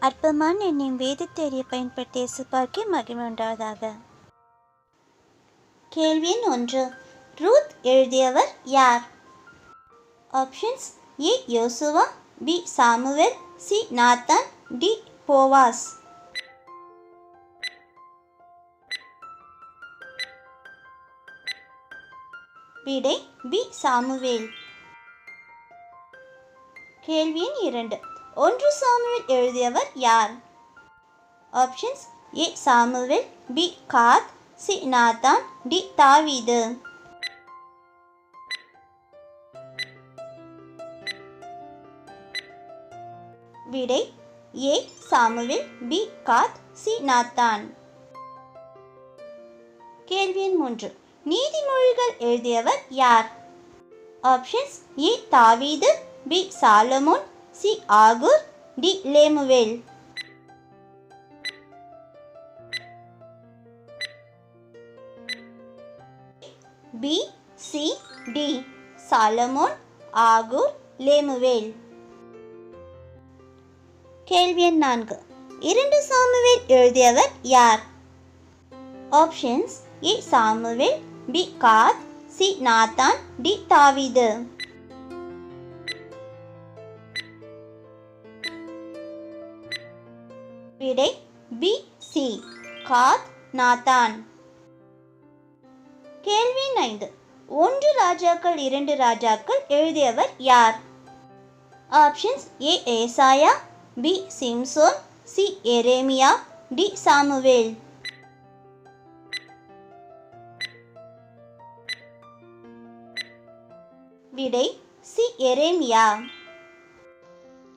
அற்பமான என்னும் வேதத்தேரிய பயன்படுத்திய சுப்பாக்கி மகிமை உண்டாவதாக. கேள்வி எண் ஒன்று. ரூத் எழுதியவர் யார்? Options A. Joshua B. Samuel C. Nathan D. Boaz. விடை பி. சாமுவேல். கேள்வி எண் இரண்டு. ஒன்று சாமுவேல் எழுதியவர் யார்? Options A Samuel B Gad C Nathan D தாவீது. விடை A Samuel B Gad C Nathan. கேள்வி எண் மூன்று. நீதிமொழிகள் எழுதியவர் யார்? ஆப்ஷன்ஸ் ஏ தாவீது B Solomon C Agur D Lemuel. B C D Solomon Agur Lemuel. கேள்வி எண் நான்கு. இரண்டு சாமுவேல் எழுதியவர் யார்? Options A Samuel B Gad C Nathan D தாவிது. விடை பி சி காத் நாத்தான். கேள்வி ஐந்து. ஒன்று ராஜாக்கள் இரண்டு ராஜாக்கள் எழுதியவர் யார்? ஆப்ஷன்ஸ் ஏ ஏசாயா பி சிம்சோன் சி எரேமியா டி சாமுவேல். விடை சி எரேமியா.